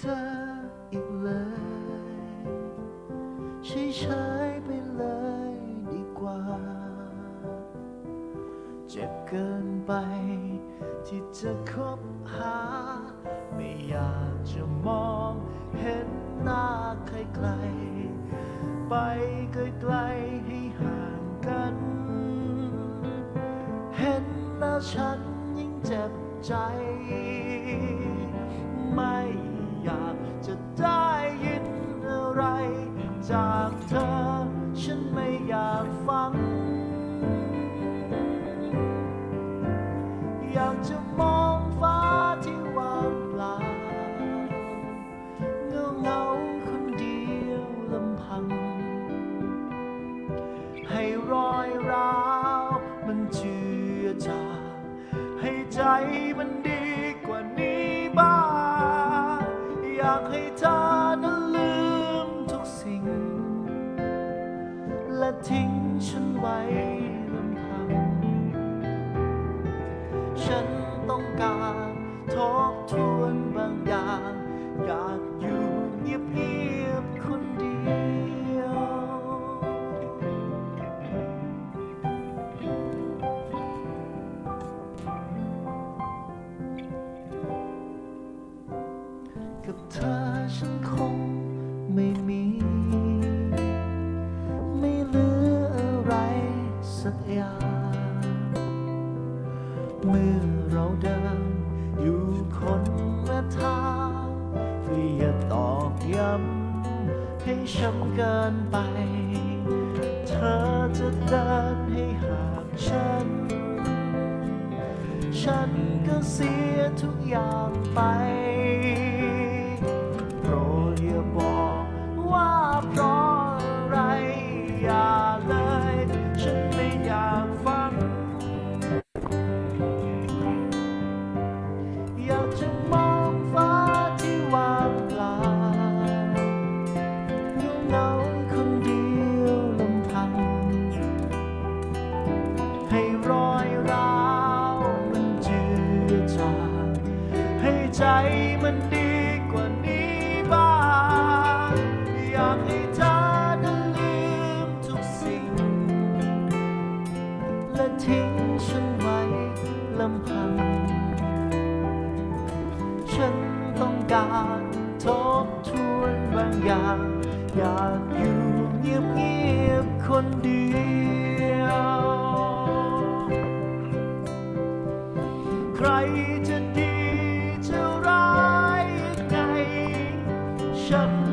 เธออีกเลยเฉยๆไปเลยดีกว่า เจ็บเกินไป ที่จะคบหา ไม่อยากจะมองเห็นหน้าใครๆไปไกลๆให้ห่างกัน เห็นแล้วฉันยิ่งเจ็บใจ ไม่ ใจมันดีกว่านี้บ้าง อยากให้เธอนั้นลืมทุกสิ่ง และทิ้งฉันไว้ เธอฉันคงไม่มี ไม่เหลืออะไรสักอย่างเมื่อเราเดินอยู่คนละทางก็อย่าตอกย้ำให้ช้ำเกินไป เธอจะเดินให้ห่างฉัน ฉันก็เสียทุกอย่างไป ใจมันดีกว่านี้บ้างอยากให้เธอนั้นลืมทุกสิ่ง และทิ้งฉันไว้ลำพัง ฉันต้องการทบทวนบางอย่าง อยากอยู่เงียบๆคนเดียว ใคร ฉั